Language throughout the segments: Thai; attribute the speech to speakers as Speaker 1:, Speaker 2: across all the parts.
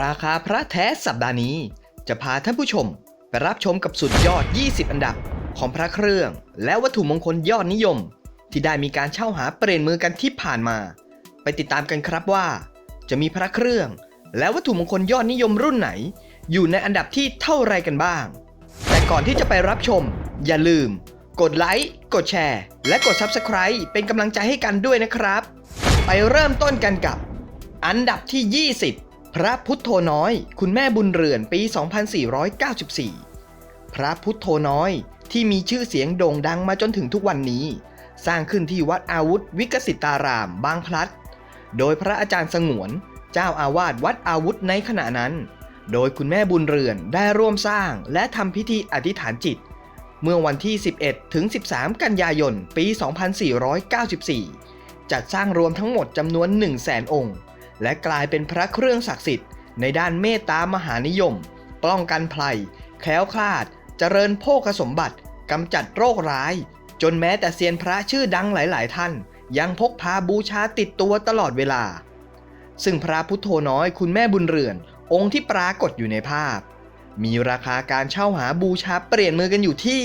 Speaker 1: ราคาพระแท้สัปดาห์นี้ จะพาท่านผู้ชม ไปรับชมกับสุดยอด 20 อันดับ ของพระเครื่อง และวัตถุมงคลยอดนิยม ที่ได้มีการเช่าหาเปลี่ยนมือกันที่ผ่านมา ไปติดตามกันครับว่า จะมีพระเครื่อง และวัตถุมงคลยอดนิยมรุ่นไหน อยู่ในอันดับที่เท่าไรกันบ้าง แต่ก่อนที่จะไปรับชม อย่าลืม กดไลค์กดแชร์ และกด Subscribe เป็นกำลังใจให้กันด้วยนะครับ ไปเริ่มต้นกันกับ อันดับที่ 20 พระพุทโธน้อย คุณแม่บุญเรือนปี 2494 พระพุทโธน้อยที่มีชื่อเสียงโด่งดังมาจนถึงทุกวันนี้ สร้างขึ้นที่วัดอาวุธวิกสิตาราม บางพลัด โดยพระอาจารย์สงวน เจ้าอาวาสวัดอาวุธในขณะนั้น โดยคุณแม่บุญเรือนได้ร่วมสร้างและทำพิธีอธิษฐานจิต เมื่อวันที่ 11 ถึง 13 กันยายน ปี 2494 จัดสร้างรวมทั้งหมดจำนวน 1 0 0 0 0แองค์ และกลายเป็นพระเครื่องศักดิ์สิทธิ์ในด้านเมตตามหานิยม ป้องกันภัย แคล้วคลาด เจริญโภคสมบัติกำจัดโรคร้าย จนแม้แต่เซียนพระชื่อดังหลาย ๆ ท่าน ยังพกพาบูชาติดตัวตลอดเวลา ซึ่งพระพุทโธน้อยคุณแม่บุญเรือน องค์ที่ปรากฏอยู่ในภาพ มีราคาการเช่าหาบูชาเปลี่ยนมือกันอยู่ที่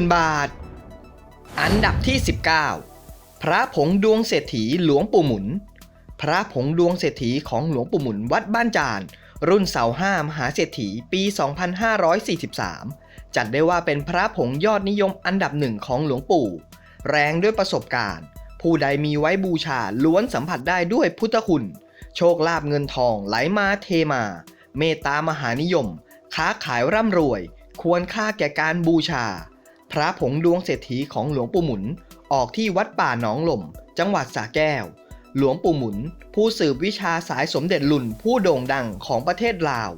Speaker 1: 20,000 บาท อันดับที่ 19 พระผงดวงเศรษฐีหลวงปู่หมุน พระผงดวงเศรษฐีของหลวงปู่หมุนวัดบ้านจาน รุ่นเสาห้ามหาเศรษฐีปี 2543 จัดได้ว่าเป็นพระผงยอดนิยมอันดับหนึ่งของหลวงปู่ แรงด้วยประสบการณ์ ผู้ใดมีไว้บูชาล้วนสัมผัสได้ด้วยพุทธคุณ โชคลาภเงินทองไหลมาเทมา เมตตามหานิยม ค้าขายร่ำรวย ควรค่าแก่การบูชา พระผงดวงเศรษฐีของหลวงปู่หมุน ออกที่วัดป่าหนองหล่ม จังหวัดสระแก้ว หลวงปู่หมุน ผู้สืบวิชาสายสมเด็จหลุ่นผู้โด่งดังของประเทศลาว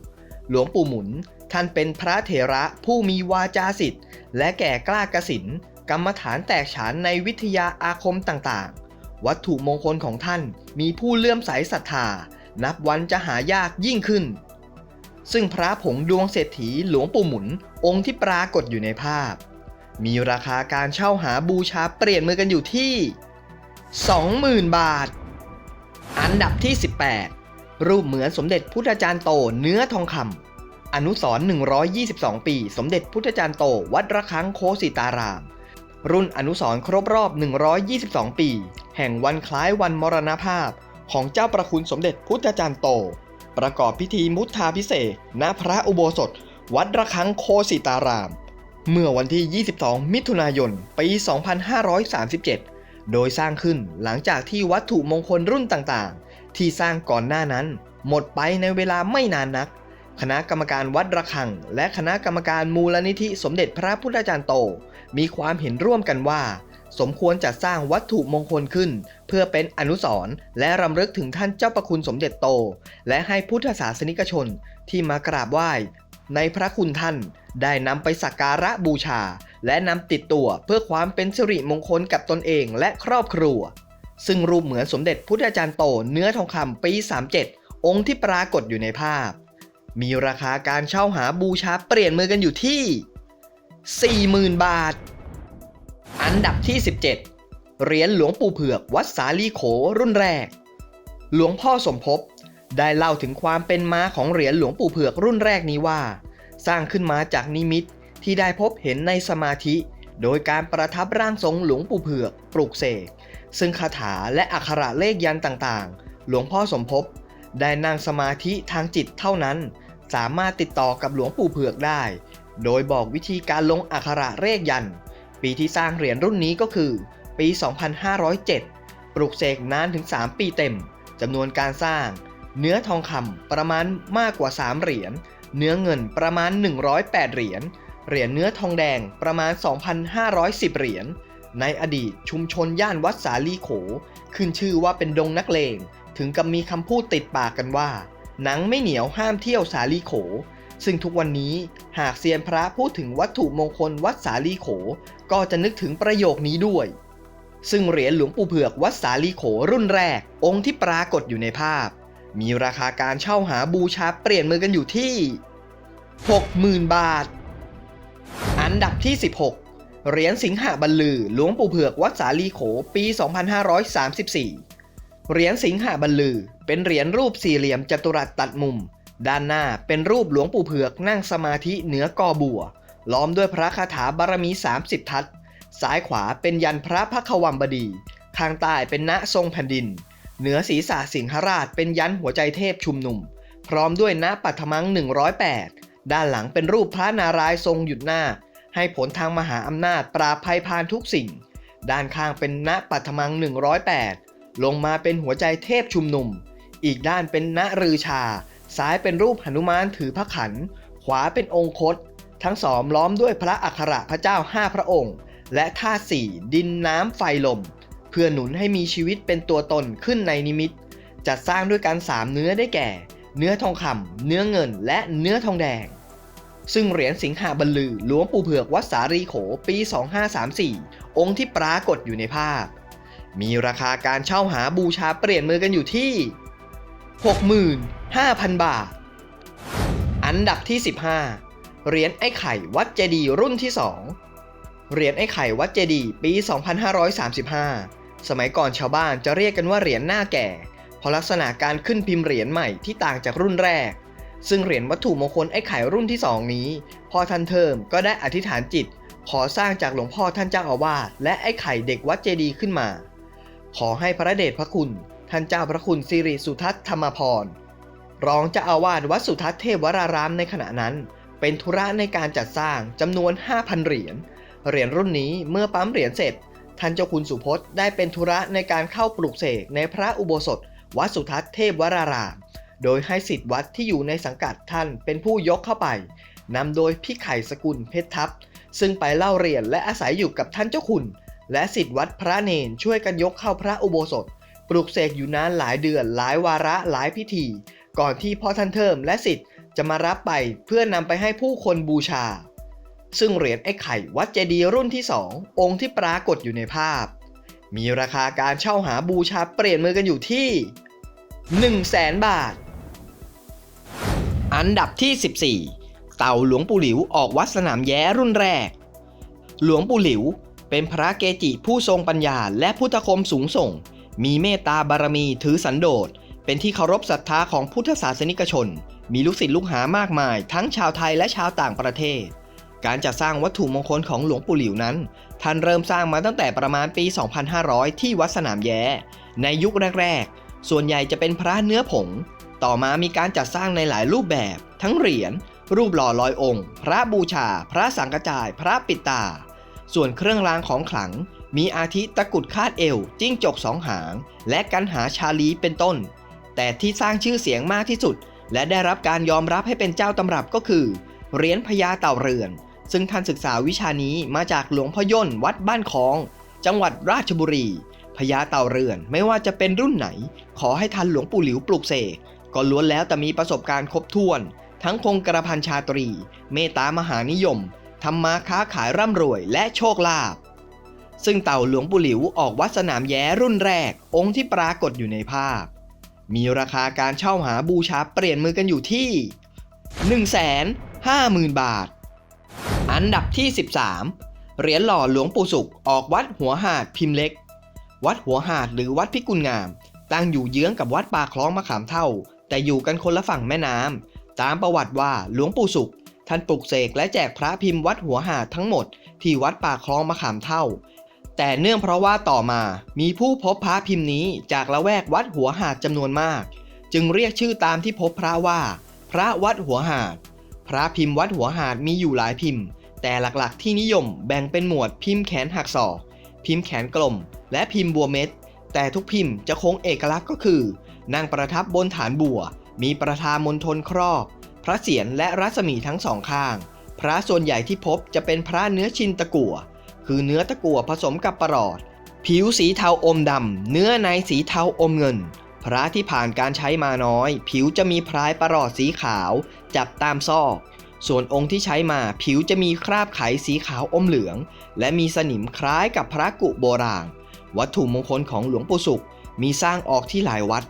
Speaker 1: หลวงปู่หมุน ท่านเป็นพระเถระผู้มีวาจาสิทธิ์ และแก่กล้ากสินกรรมฐานแตกฉานในวิทยาอาคมต่างๆ วัตถุมงคลของท่านมีผู้เลื่อมใสศรัทธา นับวันจะหายากยิ่งขึ้น ซึ่งพระผงดวงเศรษฐีหลวงปู่หมุนองค์ที่ปรากฏอยู่ในภาพ มีราคาการเช่าหาบูชาเปลี่ยนมือกันอยู่ที่ 20,000 บาท อันดับที่ 18 รูปเหมือนสมเด็จพุทธจารย์โตเนื้อทองคำอนุสร์122 ปี สมเด็จพุทธจารย์โต วัดระฆังโคสิตาราม รุ่นอนุสร์ครบรอบ 122 ปี แห่งวันคล้ายวันมรณภาพ ของเจ้าประคุณสมเด็จพุทธจารย์โต ประกอบพิธีมุทธาพิเศษณพระอุโบสถ วัดระฆังโคสิตาราม เมื่อวันที่ 22 มิถุนายน ปี 2537 โดยสร้างขึ้นหลังจากที่วัตถุมงคลรุ่นต่างๆ ที่สร้างก่อนหน้านั้น หมดไปในเวลาไม่นานนัก คณะกรรมการวัดระฆัง และคณะกรรมการมูลนิธิสมเด็จพระพุทธจารย์โต มีความเห็นร่วมกันว่า สมควรจัดสร้างวัตถุมงคลขึ้น เพื่อเป็นอนุสรณ์และรำลึกถึงท่านเจ้าประคุณสมเด็จโต และให้พุทธศาสนิกชนที่มากราบไหว้ ในพระคุณท่านได้นำไปสักการะบูชา และนำติดตัวเพื่อความเป็นสิริมงคลกับตนเองและครอบครัว ซึ่งรูปเหมือนสมเด็จพุทธาจารย์โตเนื้อทองคำปี 37 องค์ที่ปรากฏอยู่ในภาพ มีราคาการเช่าหาบูชาเปลี่ยนมือกันอยู่ที่ 40,000 บาท อันดับที่ 17เหรียญหลวงปู่เผือกวัดสาลีโขรุ่นแรก หลวงพ่อสมภพ ได้เล่าถึงความเป็นมาของเหรียญหลวงปู่เผือกรุ่นแรกนี้ว่า สร้างขึ้นมาจากนิมิตที่ได้พบเห็นในสมาธิ โดยการประทับร่างทรงหลวงปู่เผือกปลูกเสกซึ่งคาถาและอักขระเลขยันต่างๆ หลวงพ่อสมภพได้นั่งสมาธิทางจิตเท่านั้น สามารถติดต่อกับหลวงปู่เผือกได้ โดยบอกวิธีการลงอักขระเลขยัน ปีที่สร้างเหรียญรุ่นนี้ก็คือ ปี 2507 ปลูกเสกนานถึง 3 ปีเต็มจำนวนการสร้าง เนื้อทองคำประมาณมากกว่า 3 เหรียญ เนื้อเงินประมาณ 108 เหรียญ เหรียญเนื้อทองแดงประมาณ 2,510 เหรียญ ในอดีตชุมชนย่านวัดสาลีโข ขึ้นชื่อว่าเป็นดงนักเลง ถึงกับมีคำพูดติดปากกันว่า หนังไม่เหนียวห้ามเที่ยวสาลีโข ซึ่งทุกวันนี้หากเซียนพระพูดถึงวัตถุมงคลวัดสาลีโข ก็จะนึกถึงประโยคนี้ด้วยซึ่งเหรียญหลวงปู่เผือกวัดสาลีโขรุ่นแรก องค์ที่ปรากฏอยู่ในภาพ มีราคาการเช่าหาบูชาเปลี่ยนมือกันอยู่ที่ 60,000 บาท อันดับที่ 16 เหรียญสิงหบรรลือหลวงปู่เผือกวัดสาลีโขปี 2534 เหรียญสิงหบรรลือ เป็นเหรียญรูปสี่เหลี่ยมจัตุรัสตัดมุม ด้านหน้าเป็นรูปหลวงปู่เผือกนั่งสมาธิเหนือกอบัว ล้อมด้วยพระคาถาบารมี 30 ทัศซ้ายขวาเป็นยันพระพักวัมบดี ข้างใต้เป็นณทรงแผ่นดิน เหนือศีรษะสิงหราชเป็นยันหัวใจเทพชุมนุม พร้อมด้วยณปัทมัง 108 ด้านหลังเป็นรูปพระนารายณ์ทรงหยุดหน้า ให้ผลทางมหาอำนาจปราบภัยพานทุกสิ่ง ด้านข้างเป็นณปัทมัง 108 ลงมาเป็นหัวใจเทพชุมนุม อีกด้านเป็นณรือชา ซ้ายเป็นรูปหนุมานถือพระขัน ขวาเป็นองคต ทั้งสองล้อมด้วยพระอัครพระเจ้าห้าพระองค์ และธาสี่ดินน้ำไฟลม พื่อหนุนให้มีชีวิตเป็นตัวตนขึ้นในนิมิต จัดสร้างด้วยการสามเนื้อได้แก่ เนื้อทองคำเนื้อเงิน และเนื้อทองแดง ซึ่งเหรียญสิงหาบรรลือหลวงปู่เผือกวัดสารีโขปี 2534 องค์ที่ปรากฏอยู่ในภาพ มีราคาการเช่าหาบูชาเปลี่ยนมือกันอยู่ที่ 65,000 บาท อันดับที่ 15 เหรียญไอ้ไข่วัดเจดีรุ่นที่ 2เหรียญไอ้ไข่วัดเจดีย์ปี 2535 สมัยก่อนชาวบ้านจะเรียกกันว่าเหรียญหน้าแก่ เพราะลักษณะการขึ้นพิมพ์เหรียญใหม่ที่ต่างจากรุ่นแรก ซึ่งเหรียญวัตถุมงคลไอ้ไข่รุ่นที่ 2 นี้ พอท่านเทิมก็ได้อธิษฐานจิต ขอสร้างจากหลวงพ่อท่านเจ้าอาวาสและไอ้ไข่เด็กวัดเจดีขึ้นมา ขอให้พระเดชพระคุณ ท่านเจ้าพระคุณสิริสุทัศน์ธรรมพรรองเจ้าอาวาสวัดสุทัศน์เทพวรารามในขณะนั้น เป็นธุระในการจัดสร้างจำนวน 5,000 เหรียญเหรียญรุ่นนี้เมื่อปั๊มเหรียญเสร็จ ท่านเจ้าคุณสุพจน์ได้เป็นธุระในการเข้าปลุกเสกในพระอุโบสถ วัดสุทัศน์เทพวราราม โดยให้สิทธิ์วัดที่อยู่ในสังกัดท่านเป็นผู้ยกเข้าไปนำโดยพี่ไข่สกุลเพชรทัพ ซึ่งไปเล่าเรียนและอาศัยอยู่กับท่านเจ้าคุณ และสิทธิ์วัดพระเนนช่วยกันยกเข้าพระอุโบสถ ปลุกเสกอยู่นานหลายเดือนหลายวาระหลายพิธี ก่อนที่พ่อท่านเทิมและสิทธิ์จะมารับไปเพื่อนำไปให้ผู้คนบูชา ซึ่งเหรียญไอ้ไข่วัดเจดีย์รุ่นที่ 2 องค์ที่ปรากฏอยู่ในภาพ มีราคาการเช่าหาบูชาเปลี่ยนมือกันอยู่ที่ 1 0 0 0 0แสนบาท อันดับที่ 14 เต่าหลวงปู่หลิวออกวัดสนามแย้รุ่นแรก หลวงปู่หลิวเป็นพระเกจิผู้ทรงปัญญาและพุทธคมสูงส่ง มีเมตตาบารมีถือสันโดษ เป็นที่เคารพศรัทธาของพุทธศาสนิกชน มีลูกศิษย์ลูกหามากมาย ทั้งชาวไทยและชาวต่างประเทศ การจัดสร้างวัตถุมงคลของหลวงปู่หลิวนั้น ท่านเริ่มสร้างมาตั้งแต่ประมาณปี 2500 ที่วัดสนามแย้ ในยุคแรกๆ ส่วนใหญ่จะเป็นพระเนื้อผง ต่อมามีการจัดสร้างในหลายรูปแบบ ทั้งเหรียญ รูปหล่อลอยองค์ พระบูชา พระสังกจาย พระปิดตา ส่วนเครื่องรางของขลัง มีอาทิตะกุดคาดเอว จิ้งจกสองหาง และกันหาชาลีเป็นต้น แต่ที่สร้างชื่อเสียงมากที่สุด และได้รับการยอมรับให้เป็นเจ้าตำรับก็คือเหรียญพญาเต่าเรือน ซึ่งท่านศึกษาวิชานี้มาจากหลวงพ่อย่นวัดบ้านคอง จังหวัดราชบุรีพญาเต่าเรือนไม่ว่าจะเป็นรุ่นไหน ขอให้ทันหลวงปู่หลิวปลุกเสกก็ล้วนแล้วแต่มีประสบการณ์ครบถ้วน ทั้งคงกระพันชาตรี เมตตามหานิยมทำมาค้าขายร่ำรวยและโชคลาภซึ่งเต่าหลวงปู่หลิวออกวัดสนามแย้รุ่นแรก องค์ที่ปรากฏอยู่ในภาพ มีราคาการเช่าหาบูชาเปลี่ยนมือกันอยู่ที่ 150,000 บาท อันดับที่ 13 เหรียญหล่อหลวงปู่สุขออกวัดหัวหาดพิมพ์เล็ก วัดหัวหาดหรือวัดพิกุลงาม ตั้งอยู่เยื้องกับวัดป่าคลองมะขามเท่า แต่อยู่กันคนละฝั่งแม่น้ำตามประวัติว่าหลวงปู่สุข ท่านปลุกเสกและแจกพระพิมพ์วัดหัวหาดทั้งหมดที่วัดป่าคลองมะขามเท่า แต่เนื่องเพราะว่าต่อมา มีผู้พบพระพิมพ์นี้จากละแวกวัดหัวหาดจำนวนมาก จึงเรียกชื่อตามที่พบพระว่า พระวัดหัวหาดพระพิมพ์วัดหัวหาดมีอยู่หลายพิมพ์ แต่หลักๆที่นิยมแบ่งเป็นหมวดพิมพ์แขนหักศอก พิมพ์แขนกลม และพิมพ์บัวเม็ด แต่ทุกพิมพ์จะคงเอกลักษณ์ก็คือ นั่งประทับบนฐานบัว มีประธานมณฑลครอบ พระเศียรและรัศมีทั้งสองข้าง พระส่วนใหญ่ที่พบจะเป็นพระเนื้อชินตะกั่ว คือเนื้อตะกั่วผสมกับประหลอด ผิวสีเทาอมดำ เนื้อในสีเทาอมเงิน พระที่ผ่านการใช้มาน้อย ผิวจะมีพรายประหลอดสีขาว จับตามซอก ส่วนองค์ที่ใช้มาผิวจะมีคราบไขสีขาวอมเหลือง และมีสนิมคล้ายกับพระกุโบราณ วัตถุมงคลของหลวงปู่สุข มีสร้างออกที่หลายวัด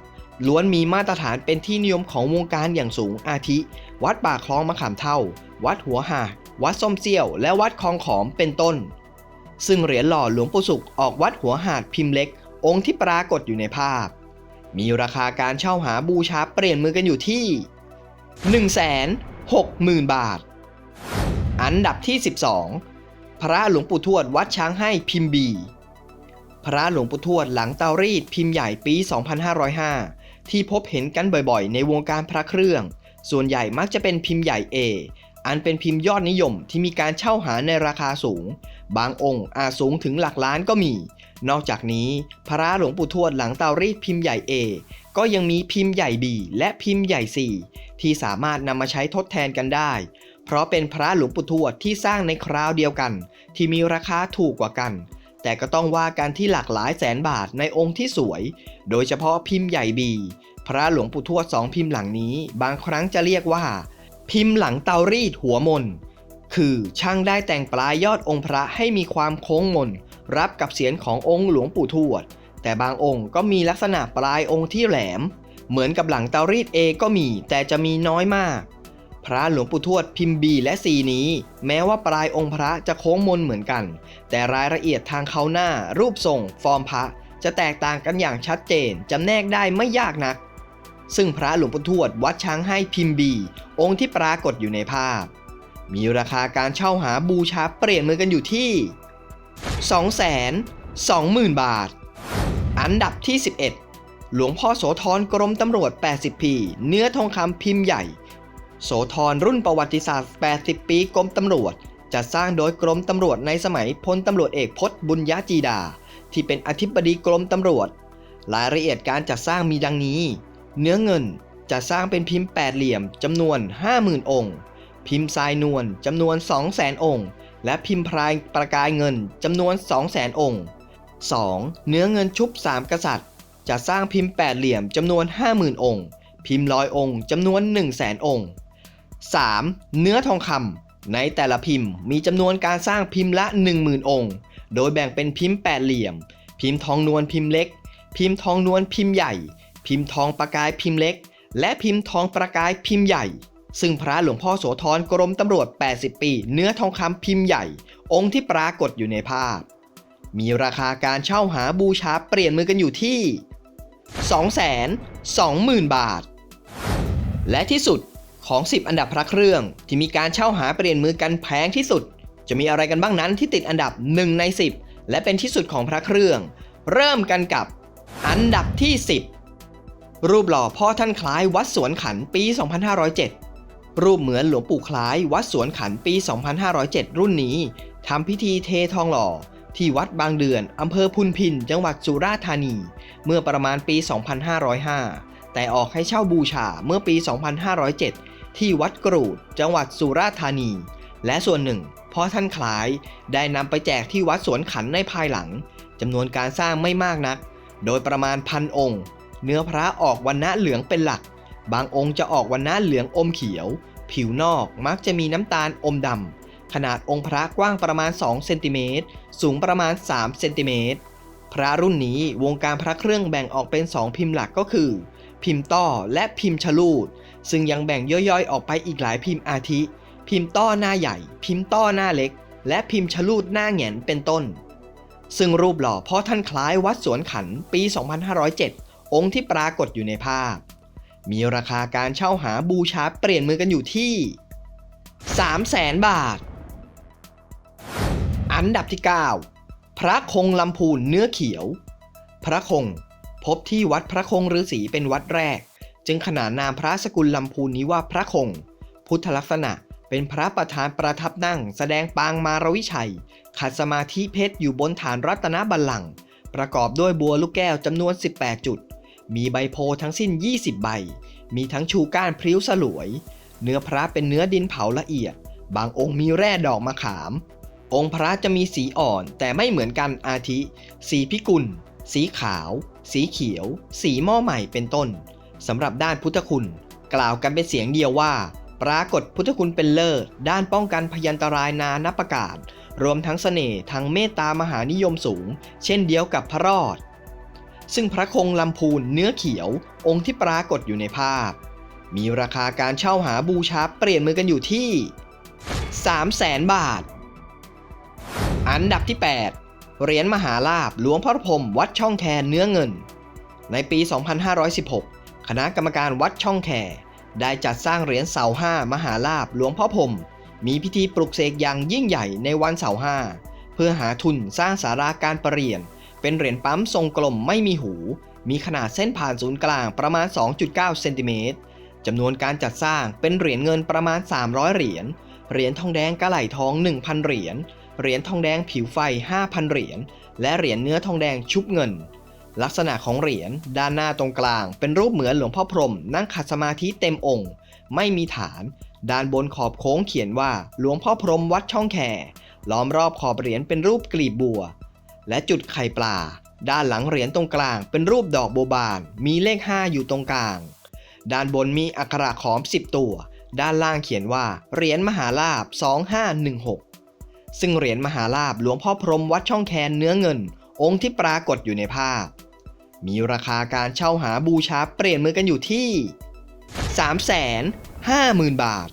Speaker 1: ล้วนมีมาตรฐานเป็นที่นิยมของวงการอย่างสูงอาทิ วัดป่าคลองมะขามเท่า วัดหัวหาวัดส้มเซี่ยว และวัดคลองขอมเป็นต้น ซึ่งเหรียญหล่อหลวงปู่สุขออกวัดหัวหาดพิมพ์เล็ก องค์ที่ปรากฏอยู่ในภาพ มีราคาการเช่าหาบูชาเปลี่ยนมือกันอยู่ที่ 60,000 บาท อันดับที่ 12 พระหลวงปู่ทวดวัดช้างให้พิมพ์บี พระหลวงปู่ทวดหลังเตารีดพิมพ์ใหญ่ปี 2505 ที่พบเห็นกันบ่อยๆ ในวงการพระเครื่อง ส่วนใหญ่มักจะเป็นพิมพ์ใหญ่ A อันเป็นพิมพ์ยอดนิยมที่มีการเช่าหาในราคาสูง บางองค์อาจสูงถึงหลักล้านก็มี นอกจากนี้ พระหลวงปู่ทวดหลังเตารีดพิมพ์ใหญ่ A ก็ยังมีพิมพ์ใหญ่ B และพิมพ์ใหญ่ C ที่สามารถนำมาใช้ทดแทนกันได้ เพราะเป็นพระหลวงปู่ทวดที่สร้างในคราวเดียวกัน ที่มีราคาถูกกว่ากัน แต่ก็ต้องว่ากันที่หลากหลายแสนบาทในองค์ที่สวย โดยเฉพาะพิมพ์ใหญ่บีพระหลวงปู่ทวดสองพิมพ์หลังนี้ บางครั้งจะเรียกว่า พิมพ์หลังเตารีดหัวมนคือช่างได้แต่งปลายยอดองค์พระให้มีความโค้งมนรับกับเสียงขององค์หลวงปู่ทวด แต่บางองค์ก็มีลักษณะปลายองค์ที่แหลม เหมือนกับหลังเตารีดเอก็มีแต่จะมีน้อยมาก พระหลวงปู่ทวดพิมพ์บีและซีนี้ แม้ว่าปลายองค์พระจะโค้งมนเหมือนกัน แต่รายละเอียดทางเขาหน้า รูปทรง ฟอร์มพระ จะแตกต่างกันอย่างชัดเจนจำแนกได้ไม่ยากนัก ซึ่งพระหลวงปู่ทวดวัดช้างให้พิมพ์บี องค์ที่ปรากฏอยู่ในภาพ มีราคาการเช่าหาบูชาเปลี่ยนมือกันอยู่ที่ 220,000 บาท อันดับที่ 11 หลวงพ่อโสธรกรมตำรวจ 80 ปี เนื้อทองคำพิมพ์ใหญ่ โสธรรุ่นประวัติศาสตร์ 80 ปีกรมตำรวจจัดสร้างโดยกรมตำรวจในสมัยพลตำรวจเอกพจน์บุญญาจีดา ที่เป็นอธิบดีกรมตำรวจ รายละเอียดการจัดสร้างมีดังนี้ เนื้อเงินจะสร้างเป็นพิมพ์แปดเหลี่ยมจำนวน 50,000 องค์ พิมพ์ทรายนวลจำนวน 200,000 องค์ และพิมพ์พรายประกายเงินจำนวน 200,000 องค์ 2. เนื้อเงินชุบ 3 กษัตริย์ จะสร้างพิมพ์แปดเหลี่ยมจำนวน 50,000 องค์ พิมพ์ร้อยองค์จำนวน 100,000 องค์ 3. เนื้อทองคำในแต่ละพิมพ์มีจำนวนการสร้างพิมพ์ละ 10,000 องค์ โดยแบ่งเป็นพิมพ์แปดเหลี่ยม พิมพ์ทองนวลพิมพ์เล็ก พิมพ์ทองนวลพิมพ์ใหญ่ พิมพ์ทองประกายพิมพ์เล็ก และพิมพ์ทองประกายพิมพ์ใหญ่ซึ่งพระหลวงพ่อโสธรกรมตำรวจ 80 ปี เนื้อทองคำพิมพ์ใหญ่ องค์ที่ปรากฏอยู่ในภาพ มีราคาการเช่าหาบูชาเปลี่ยนมือกันอยู่ที่ 220,000 บาท และที่สุดของ 10 อันดับพระเครื่องที่มีการเช่าหาเปลี่ยนมือกันแพงที่สุด จะมีอะไรกันบ้างนั้นที่ติดอันดับ 1 ใน 10 และเป็นที่สุดของพระเครื่อง เริ่มกันกับอันดับที่ 10 รูปหล่อพ่อท่านคล้ายวัดสวนขันปี 2507 รูปเหมือนหลวงปู่คล้ายวัดสวนขันปี 2507 รุ่นนี้ทำพิธีเททองหล่อ ที่วัดบางเดือน อำเภอพุนพิน จังหวัดสุราษฎร์ธานี เมื่อประมาณปี 2505 แต่ออกให้เช่าบูชาเมื่อปี 2507 ที่วัดกรูด จังหวัดสุราษฎร์ธานี และส่วนหนึ่งพ่อท่านคล้ายได้นำไปแจกที่วัดสวนขันในภายหลังจำนวนการสร้างไม่มากนัก โดยประมาณพันองค์ เนื้อพระออกวันณะเหลืองเป็นหลัก บางองค์จะออกวันณะเหลืองอมเขียว ผิวนอกมักจะมีน้ำตาลอมดำ ขนาดองค์พระกว้างประมาณ 2 เซนติเมตร สูงประมาณ 3 เซนติเมตร พระรุ่นนี้วงการพระเครื่องแบ่งออกเป็น 2 พิมพ์หลักก็คือ พิมพ์ต้อและพิมพ์ฉลูด ซึ่งยังแบ่งย่อยๆ ออกไปอีกหลายพิมพ์อาทิ พิมพ์ต้อหน้าใหญ่ พิมพ์ต้อหน้าเล็ก และพิมพ์ฉลูดหน้าแหงนเป็นต้น ซึ่งรูปหล่อพ่อท่านคล้ายวัดสวนขันปี 2507 องค์ที่ปรากฏอยู่ในภาพ มีราคาการเช่าหาบูชาเปลี่ยนมือกันอยู่ที่300,000 บาท อันดับที่ 9 พระคงลำพูนเนื้อเขียว พระคง พบที่วัดพระคงฤาษีเป็นวัดแรก จึงขนานนามพระสกุลลำพูนนี้ว่าพระคง พุทธลักษณะเป็นพระประธานประทับนั่ง แสดงปางมารวิชัย ขัดสมาธิเพชรอยู่บนฐานรัตนบัลลังก์ประกอบด้วยบัวลูกแก้วจำนวน 18 จุด มีใบโพธิ์ทั้งสิ้น 20 ใบ มีทั้งชูก้านพริ้วสลวย เนื้อพระเป็นเนื้อดินเผาละเอียด บางองค์มีแร่ดอกมะขาม องค์พระจะมีสีอ่อนแต่ไม่เหมือนกันอาทิ สีพิกุล สีขาว สีเขียว สีหม้อใหม่เป็นต้นสำหรับด้านพุทธคุณ กล่าวกันเป็นเสียงเดียวว่า ปรากฏพุทธคุณเป็นเลิศด้านป้องกันพยันตรายนานับประกาศ รวมทั้งเสน่ห์ทางเมตตามหานิยมสูง เช่นเดียวกับพระรอด ซึ่งพระคงลำพูนเนื้อเขียว องค์ที่ปรากฏอยู่ในภาพ มีราคาการเช่าหาบูชาเปลี่ยนมือกันอยู่ที่ 300,000 บาท อันดับที่ 8 เหรียญมหาลาบหลวงพ่อพรมวัดช่องแคเนื้อเงิน ในปี 2516 คณะกรรมการวัดช่องแคได้จัดสร้างเหรียญเสาห้ามหาลาบหลวงพ่อพรมมีพิธีปลุกเสกอย่างยิ่งใหญ่ในวันเสาห้าเพื่อหาทุนสร้างสาราการประเรียน เป็นเหรียญปั๊มทรงกลมไม่มีหู มีขนาดเส้นผ่านศูนย์กลางประมาณ 2.9 เซนติเมตรจำนวนการจัดสร้างเป็นเหรียญเงินประมาณ 300 เหรียญ เหรียญทองแดงกระไหล่ทอง 1,000 เหรียญ เหรียญทองแดงผิวไฟ 5,000 เหรียญ และเหรียญเนื้อทองแดงชุบเงิน ลักษณะของเหรียญด้านหน้าตรงกลาง เป็นรูปเหมือนหลวงพ่อพรหมนั่งขัดสมาธิเต็มองค์ ไม่มีฐาน ด้านบนขอบโค้งเขียนว่าหลวงพ่อพรหมวัดช่องแคล้อมรอบขอบเหรียญเป็นรูปกลีบบัว และจุดไข่ปลา ด้านหลังเหรียญตรงกลาง เป็นรูปดอกโบบาน มีเลข 5 อยู่ตรงกลาง ด้านบนมีอักขระขอม 10 ตัว ด้านล่างเขียนว่า เหรียญมหาลาบ 2516 ซึ่งเหรียญมหาลาบหลวงพ่อพรมวัดช่องแคนเนื้อเงิน องค์ที่ปรากฏอยู่ในภาพ มีราคาการเช่าหาบูชาเปลี่ยนมือกันอยู่ที่ 350,000 บาท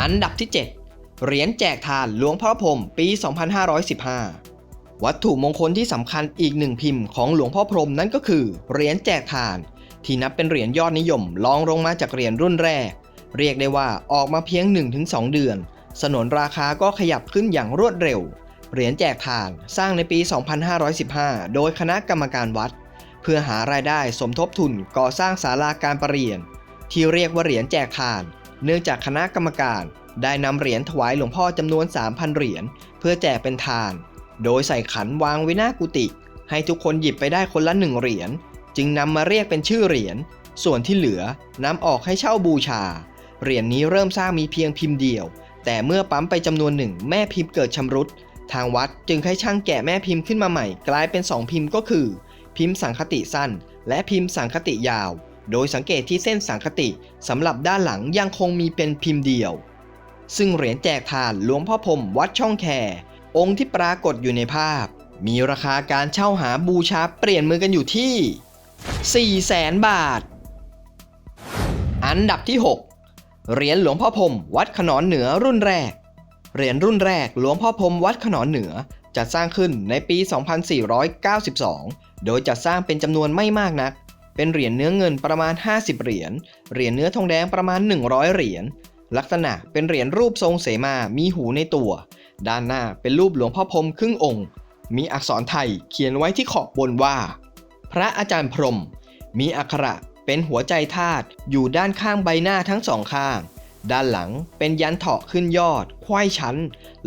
Speaker 1: อันดับที่ 7 เหรียญแจกทานหลวงพ่อพรมปี 2515 วัตถุมงคลที่สำคัญอีกหนึ่งพิมพ์ของหลวงพ่อพรมนั่นก็คือ เหรียญแจกทาน ที่นับเป็นเหรียญยอดนิยมรองลงมาจากเหรียญรุ่นแรก เรียกได้ว่าออกมาเพียง 1-2 เดือน สนนราคาก็ขยับขึ้นอย่างรวดเร็ว เหรียญแจกทานสร้างในปี 2515 โดยคณะกรรมการวัด เพื่อหารายได้สมทบทุนก่อสร้างศาลาการประเรียน ที่เรียกว่าเหรียญแจกทาน เนื่องจากคณะกรรมการได้นำเหรียญถวายหลวงพ่อจำนวน 3,000 เหรียญเพื่อแจกเป็นทาน โดยใส่ขันวางไว้หน้ากุฏิให้ทุกคนหยิบไปได้คนละหนึ่งเหรียญจึงนำมาเรียกเป็นชื่อเหรียญ ส่วนที่เหลือนำออกให้เช่าบูชา เหรียญนี้เริ่มสร้างมีเพียงพิมพ์เดียว แต่เมื่อปั๊มไปจำนวนหนึ่งแม่พิมพ์เกิดชำรุด ทางวัดจึงให้ช่างแกะแม่พิมพ์ขึ้นมาใหม่ กลายเป็น 2 พิมพ์ก็คือ พิมพ์สังคติสั้น และพิมพ์สังคติยาว โดยสังเกตที่เส้นสังคติสำหรับด้านหลังยังคงมีเป็นพิมพ์เดียว ซึ่งเหรียญแจกทานหลวงพ่อพรมวัดช่องแคองค์ที่ปรากฏอยู่ในภาพ มีราคาการเช่าหาบูชาเปลี่ยนมือกันอยู่ที่ 4 0 0แสนบาท อันดับที่ 6 เหรียญหลวงพ่อพรมวัดขนอนเหนือรุ่นแรก เหรียญรุ่นแรกหลวงพ่อพรมวัดขนอนเหนือจัดสร้างขึ้นในปี 2492 โดยจัดสร้างเป็นจำนวนไม่มากนัก เป็นเหรียญเนื้อเงินประมาณ 50 เหรียญ เหรียญเนื้อทองแดงประมาณ 100 เหรียญ ลักษณะเป็นเหรียญรูปทรงเสมา มีหูในตัว ด้านหน้าเป็นรูปหลวงพ่อพรมครึ่งองค์ มีอักษรไทยเขียนไว้ที่ขอบบนว่า พระอาจารย์พรม มีอักขระ เป็นหัวใจธาตุอยู่ด้านข้างใบหน้าทั้งสองข้าง ด้านหลังเป็นยันเถาะขึ้นยอดควายชั้น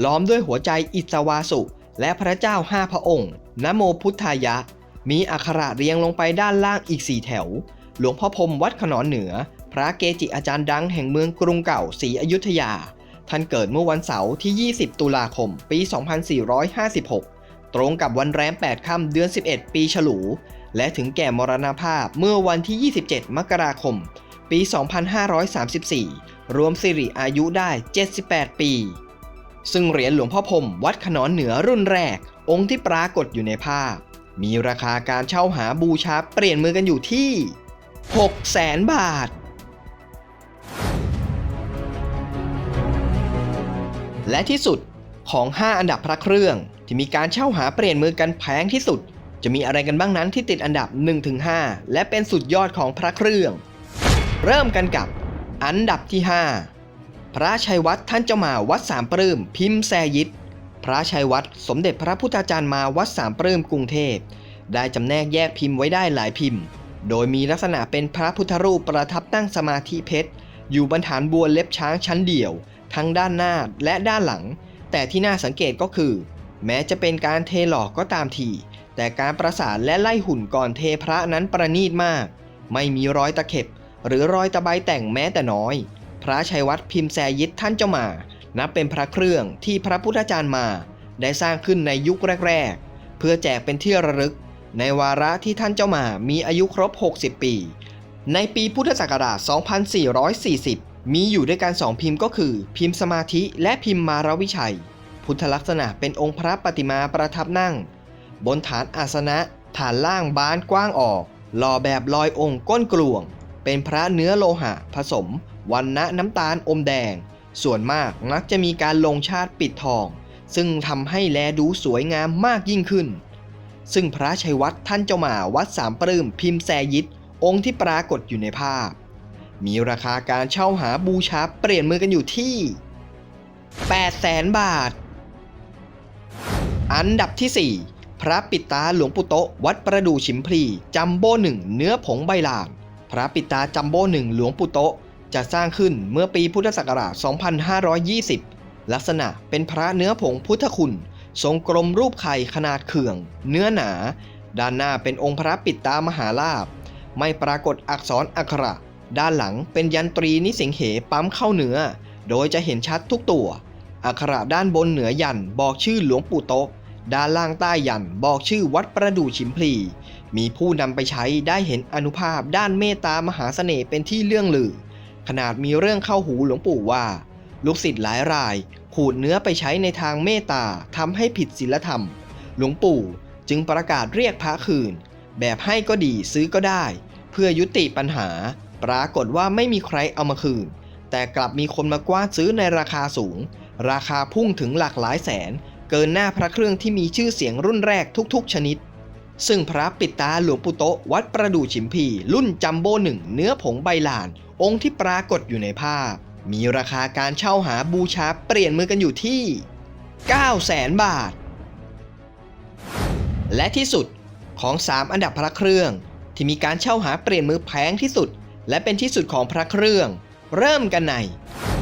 Speaker 1: ล้อมด้วยหัวใจอิสวาสุ และพระเจ้าห้าพระองค์นโมพุทธายะ มีอักขระเรียงลงไปด้านล่างอีกสี่แถว หลวงพ่อพรมวัดขนอนเหนือ พระเกจิอาจารย์ดังแห่งเมืองกรุงเก่าศรีอยุธยา ท่านเกิดเมื่อวันเสาร์ที่ 20 ตุลาคม ปี 2456 ตรงกับวันแรม 8 ค่ำเดือน 11 ปีฉลู และถึงแก่มรณภาพเมื่อวันที่ 27 มกราคม ปี 2534 รวมสิริอายุได้ 78 ปี ซึ่งเหรียญหลวงพ่อพรมวัดขนอนเหนือรุ่นแรก องค์ที่ปรากฏอยู่ในภาพ มีราคาการเช่าหาบูชาเปลี่ยนมือกันอยู่ที่6แสนบาทและที่สุดของ 5 อันดับพระเครื่อง ที่มีการเช่าหาเปลี่ยนมือกันแพงที่สุด จะมีอะไรกันบ้างนั้นที่ติดอันดับ 1-5 และเป็นสุดยอดของพระเครื่อง เริ่มกันกับ อันดับที่ 5 พระชัยวัฒน์ท่านเจ้ามาวัดสามปลื้มพิมพ์แซยิดพระชัยวัฒน์สมเด็จพระพุทธาจารย์มาวัดสามปลื้มกรุงเทพ ได้จำแนกแยกพิมพ์ไว้ได้หลายพิมพ์ โดยมีลักษณะเป็นพระพุทธรูปประทับนั่งสมาธิเพชร อยู่บนฐานบัวเล็บช้างชั้นเดี่ยว ทั้งด้านหน้าและด้านหลัง แต่ที่น่าสังเกตก็คือ แม้จะเป็นการเทหล่อก็ตามที แต่การประสานและไล่หุ่นก่อนเทพระนั้นประณีตมาก ไม่มีรอยตะเข็บ หรือรอยตะไบแต่งแม้แต่น้อย พระชัยวัฒน์พิมพ์แซยิดท่านเจ้ามา นับเป็นพระเครื่องที่พระพุทธจารย์มา ได้สร้างขึ้นในยุคแรก ๆ เพื่อแจกเป็นที่ระลึก ในวาระที่ท่านเจ้ามามีอายุครบ 60 ปี ในปีพุทธศักราช 2440 มีอยู่ด้วยกันสองพิมพ์ก็คือ พิมพ์สมาธิและพิมพ์มารวิชัย พุทธลักษณะเป็นองค์พระปฏิมาประทับนั่ง บนฐานอาสนะ ฐานล่างบานกว้างออก หล่อแบบลอยองค์ก้นกลวง เป็นพระเนื้อโลหะผสมวันณะน้ำตาลอมแดง ส่วนมากมักจะมีการลงชาติปิดทอง ซึ่งทำให้แลดูสวยงามมากยิ่งขึ้น ซึ่งพระชัยวัฒน์ท่านเจ้าหมาวัดสามปลื้มพิมพ์แซยิดองค์ที่ปรากฏอยู่ในภาพ มีราคาการเช่าหาบูชาเปลี่ยนมือกันอยู่ที่ 8 0 0แสนบาท อันดับที่ 4 พระปิตาหลวงปู่โตวัดประดู่ฉิมพลีจัมโบ้หนึ่งเนื้อผงใบลาน พระปิตาจัมโบ้หนึ่งหลวงปู่โตจะสร้างขึ้นเมื่อปีพุทธศักราช 2520 ลักษณะเป็นพระเนื้อผงพุทธคุณ ทรงกลมรูปไข่ขนาดเขื่อง เนื้อหนา ด้านหน้าเป็นองค์พระปิตามหาลาภไม่ปรากฏอักษรอักขระ ด้านหลังเป็นยันตรีนิสิงเหปั๊มเข้าเนื้อ โดยจะเห็นชัดทุกตัว อักขระด้านบนเหนือยันบอกชื่อหลวงปู่โตะ ด้านล่างใต้ยันบอกชื่อวัดประดู่ฉิมพลี มีผู้นำไปใช้ได้เห็นอนุภาพด้านเมตตามหาเสน่ห์เป็นที่เรื่องลือ ขนาดมีเรื่องเข้าหูหลวงปู่ว่า ลูกศิษย์หลายรายขูดเนื้อไปใช้ในทางเมตตาทำให้ผิดศีลธรรม หลวงปู่จึงประกาศเรียกพระคืน แบบให้ก็ดีซื้อก็ได้ เพื่อยุติปัญหา ปรากฏว่าไม่มีใครเอามาคืน แต่กลับมีคนมากว้านซื้อในราคาสูง ราคาพุ่งถึงหลักหลายแสน เกินหน้าพระเครื่องที่มีชื่อเสียงรุ่นแรกทุกๆ ชนิด ซึ่งพระปิดตาหลวงปู่โตวัดประดู่ฉิมพีรุ่นจัมโบ้หนึ่งเนื้อผงใบลาน องค์ที่ปรากฏอยู่ในภาพ มีราคาการเช่าหาบูชาเปลี่ยนมือกันอยู่ที่ 9 0 0 0 0 0บาท และที่สุดของ 3 อันดับพระเครื่อง ที่มีการเช่าหาเปลี่ยนมือแพงที่สุด และเป็นที่สุดของพระเครื่อง เริ่มกันใน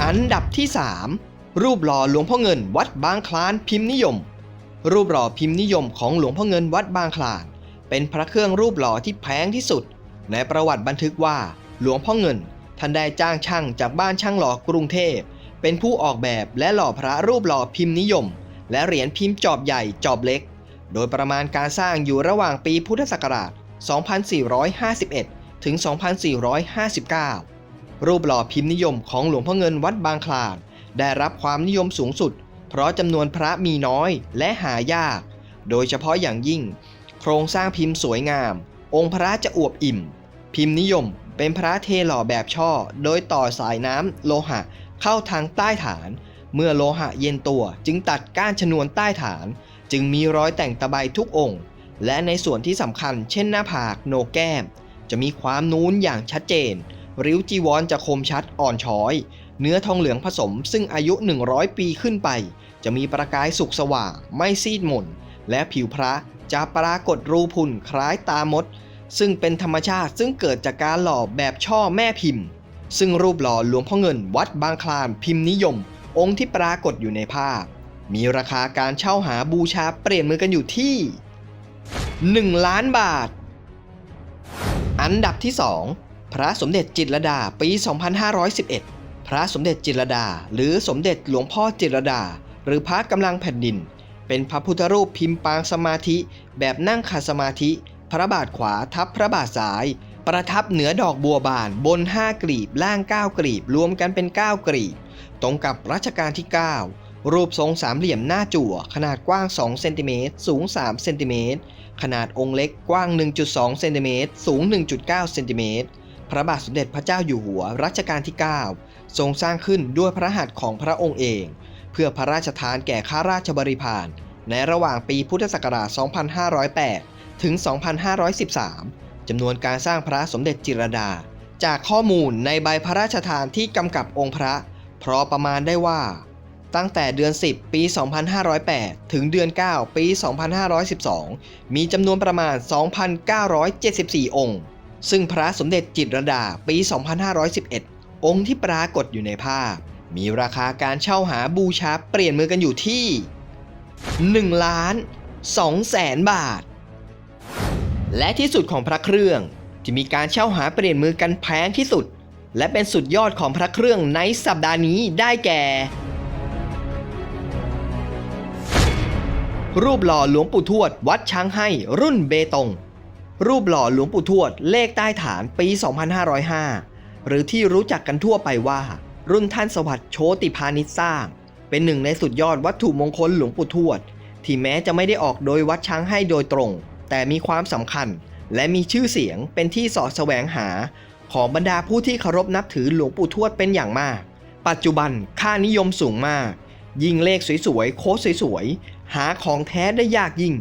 Speaker 1: อันดับที่ 3 รูปหล่อหลวงพ่อเงินวัดบางคลานพิมพ์นิยม รูปหล่อพิมพ์นิยมของหลวงพ่อเงินวัดบางคลาน เป็นพระเครื่องรูปหล่อที่แพงที่สุด ในประวัติบันทึกว่า หลวงพ่อเงิน ท่านได้จ้างช่างจากบ้านช่างหล่อกรุงเทพ เป็นผู้ออกแบบและหล่อพระรูปหล่อพิมพ์นิยม และเหรียญพิมพ์จอบใหญ่จอบเล็ก โดยประมาณการสร้างอยู่ระหว่างปีพุทธศักราช 2451 ถึง 2459 รูปหล่อพิมพ์นิยมของหลวงพ่อเงินวัดบางคลาน ได้รับความนิยมสูงสุด เพราะจำนวนพระมีน้อยและหายาก โดยเฉพาะอย่างยิ่ง โครงสร้างพิมพ์สวยงาม องค์พระจะอวบอิ่ม พิมพ์นิยมเป็นพระเทหล่อแบบช่อ โดยต่อสายน้ำโลหะเข้าทางใต้ฐาน เมื่อโลหะเย็นตัวจึงตัดก้านชนวนใต้ฐาน จึงมีรอยแต่งตะไบทุกองค์ และในส่วนที่สำคัญเช่นหน้าผากโหนกแก้ม จะมีความนูนอย่างชัดเจน ริ้วจีวรจะคมชัดอ่อนช้อย เนื้อทองเหลืองผสมซึ่งอายุ 100 ปีขึ้นไป จะมีประกายสุกสว่าง ไม่ซีดหม่น และผิวพระจะปรากฏรูพุนคล้ายตามด ซึ่งเป็นธรรมชาติซึ่งเกิดจากการหล่อแบบช่อแม่พิมพ์ ซึ่งรูปหล่อหลวงพ่อเงินวัดบางคลานพิมพ์นิยม องค์ที่ปรากฏอยู่ในภาพ มีราคาการเช่าหาบูชาเปลี่ยนมือกันอยู่ที่ 1 ล้านบาท อันดับที่ 2 พระสมเด็จจิตรลดาปี 2511 พระสมเด็จจิรดา หรือสมเด็จหลวงพ่อจิรดา หรือพระกำลังแผ่นดิน เป็นพระพุทธรูปพิมพ์ปางสมาธิ แบบนั่งขัดสมาธิ พระบาทขวาทับพระบาทซ้าย ประทับเหนือดอกบัวบานบน 5 กลีบ ล่าง 9 กลีบ รวมกันเป็น 9 กลีบ ตรงกับรัชกาลที่ 9 รูปทรงสามเหลี่ยมหน้าจั่ว ขนาดกว้าง 2 เซนติเมตรสูง 3 เซนติเมตร ขนาดองค์เล็กกว้าง 1.2 เซนติเมตรสูง 1.9 เซนติเมตรพระบาทสมเด็จพระเจ้าอยู่หัวรัชกาลที่ 9 ทรงสร้างขึ้นด้วยพระหัตถ์ของพระองค์เอง เพื่อพระราชทานแก่ข้าราชบริพาร ในระหว่างปีพุทธศักราช 2508 ถึง 2513 จำนวนการสร้างพระสมเด็จจิรดา จากข้อมูลในใบพระราชทานที่กำกับองค์พระ เพราะประมาณได้ว่า ตั้งแต่เดือน 10 ปี 2508 ถึงเดือน 9 ปี 2512 มีจำนวนประมาณ 2,974 องค์ ซึ่งพระสมเด็จจิตรดาปี 2511 องค์ที่ปรากฏอยู่ในภาพ มีราคาการเช่าหาบูชาเปลี่ยนมือกันอยู่ที่ 1 ล้าน2แสนบาท และที่สุดของพระเครื่องที่มีการเช่าหาเปลี่ยนมือกันแพงที่สุด และเป็นสุดยอดของพระเครื่องในสัปดาห์นี้ได้แก่ รูปหล่อหลวงปู่ทวด วัดช้างให้รุ่นเบตง รูปหล่อหลวงปู่ทวดเลขใต้ฐานปี 2505 หรือที่รู้จักกันทั่วไปว่า รุ่นท่านสวัสดิ์โชติพานิชสร้าง เป็นหนึ่งในสุดยอดวัตถุมงคลหลวงปู่ทวด ที่แม้จะไม่ได้ออกโดยวัดช้างให้โดยตรง แต่มีความสำคัญ และมีชื่อเสียงเป็นที่สอดแสวงหา ของบรรดาผู้ที่เคารพนับถือหลวงปู่ทวดเป็นอย่างมาก ปัจจุบันค่านิยมสูงมาก ยิ่งเลขสวยๆโค้ดสวยๆหาของแท้ได้ยากยิ่ง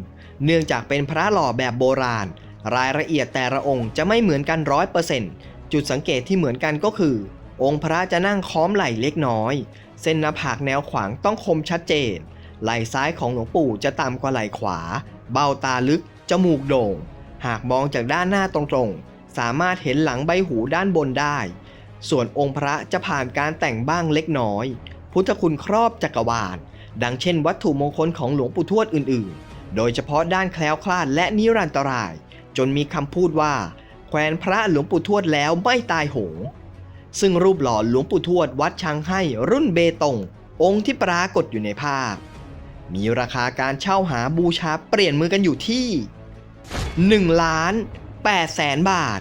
Speaker 1: เนื่องจากเป็นพระหล่อแบบโบราณ รายละเอียดแต่ละองค์จะไม่เหมือนกันร้อยเปอร์เซ็นต์ จุดสังเกตที่เหมือนกันก็คือ องค์พระจะนั่งค้อมไหล่เล็กน้อย เส้นหน้าผากแนวขวางต้องคมชัดเจน ไหล่ซ้ายของหลวงปู่จะต่ำกว่าไหล่ขวา เบ้าตาลึก จมูกโด่ง หากมองจากด้านหน้าตรงๆ สามารถเห็นหลังใบหูด้านบนได้ ส่วนองค์พระจะผ่านการแต่งบ้างเล็กน้อย พุทธคุณครอบจักรวาล ดังเช่น วัตถุมงคลของหลวงปู่ทวดอื่นๆ โดยเฉพาะด้านแคล้วคลาดและนิรันตราย จนมีคำพูดว่า แขวนพระหลวงปู่ทวดแล้วไม่ตายโหง ซึ่งรูปหล่อหลวงปู่ทวดวัดช้างให้รุ่นเบตงองค์ที่ปรากฏอยู่ในภาพ มีราคาการเช่าหาบูชาเปลี่ยนมือกันอยู่ที่1ล้าน8แสนบาท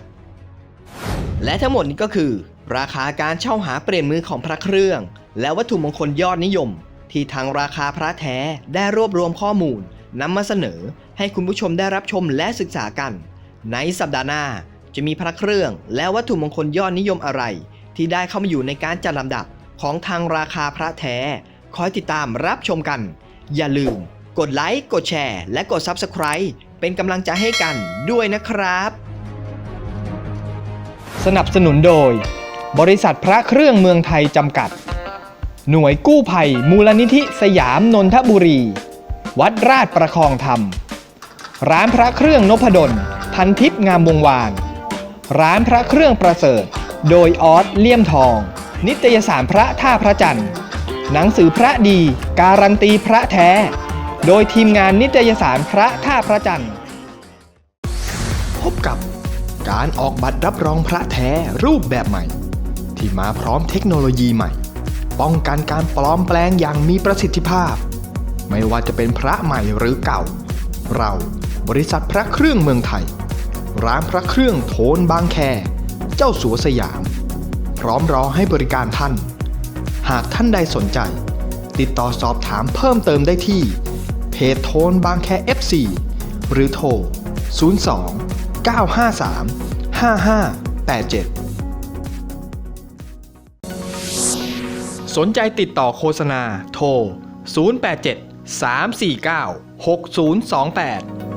Speaker 1: และทั้งหมดนี้ก็คือ ราคาการเช่าหาเปลี่ยนมือของพระเครื่อง และวัตถุมงคลยอดนิยม ที่ทางราคาพระแท้ได้รวบรวมข้อมูลนำมาเสนอให้คุณผู้ชมได้รับชมและศึกษากัน ในสัปดาห์หน้า จะมีพระเครื่อง และวัตถุมงคลยอดนิยมอะไร ที่ได้เข้ามาอยู่ในการจัดลำดับของทางราคาพระแท้ คอยติดตามรับชมกัน อย่าลืม กดไลค์ กดแชร์ และกด Subscribe เป็นกำลังใจให้กันด้วยนะครับ สนับสนุนโดย บริษัทพระเครื่องเมืองไทยจำกัด หน่วยกู้ภัย มูลนิธิสยามนนทบุรี วัดราชประคองธรรม ร้านพระเครื่องนพดล พันทิพย์งามวงวาน ร้านพระเครื่องประเสริฐ โดยออสเลี่ยมทอง นิตยสารพระท่าพระจันทร์ หนังสือพระดี การันตีพระแท้ โดยทีมงานนิตยสารพระท่าพระจันทร์ พบกับการออกบัตรรับรองพระแท้รูปแบบใหม่ ที่มาพร้อมเทคโนโลยีใหม่ ป้องกันการปลอมแปลงอย่างมีประสิทธิภาพ ไม่ว่าจะเป็นพระใหม่หรือเก่า เราบริษัทพระเครื่องเมืองไทย ร้านพระเครื่องโทนบางแค เจ้าสัวสยาม พร้อมรอให้บริการท่าน หากท่านใดสนใจ ติดต่อสอบถามเพิ่มเติมได้ที่ เพจโทนบางแค FC หรือโทร 02 953 5587 สนใจติดต่อโฆษณาโทร 087 349 6028